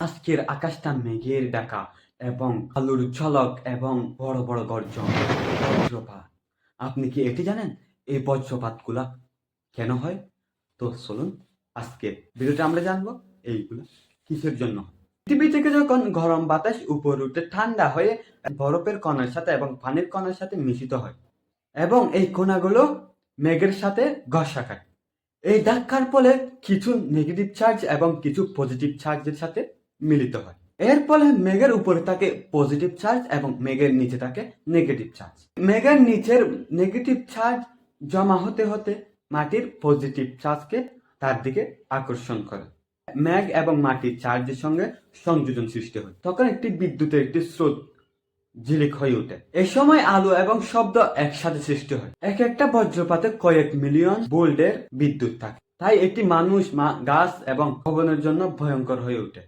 আজকের আকাশটা মেঘের ডাকা এবং আলুর ঝলক এবং বড় বড় গর্জন বজ্রপাত। আপনি কি এটি জানেন? এই বজ্রপাতগুলা কেন হয়? তো চলুন, আজকে ভিডিওটা আমরা জানব এইগুলো কিসের জন্য। পৃথিবী থেকে যখন গরম বাতাস উপর উঠে ঠান্ডা হয়ে বরফের কণার সাথে এবং পানির কণার সাথে মিশিত হয় এবং এই কণাগুলো মেঘের সাথে ঘষা খায়। এই ধাক্কার ফলে কিছু নেগেটিভ চার্জ এবং কিছু পজিটিভ চার্জের সাথে মিলিত হয়। এর ফলে মেঘের উপরে থাকে পজিটিভ চার্জ এবং মেঘের নিচে থাকে নেগেটিভ চার্জ মেঘের নিচের নেগেটিভ চার্জ জমা হতে হতে মাটির পজিটিভ চার্জকে তার দিকে আকর্ষণ করে। মেঘ এবং মাটির চার্জের সঙ্গে সংযোজন সৃষ্টি হয়। তখন একটি বিদ্যুতের একটি স্রোত ঝিলিক হয়ে ওঠে। এই সময় আলো এবং শব্দ একসাথে সৃষ্টি হয়। এক একটা বজ্রপাতে কয়েক মিলিয়ন বোল্ডের বিদ্যুৎ থাকে। তাই এটি মানুষ গাছ এবং ভবনের জন্য ভয়ঙ্কর হয়ে ওঠে।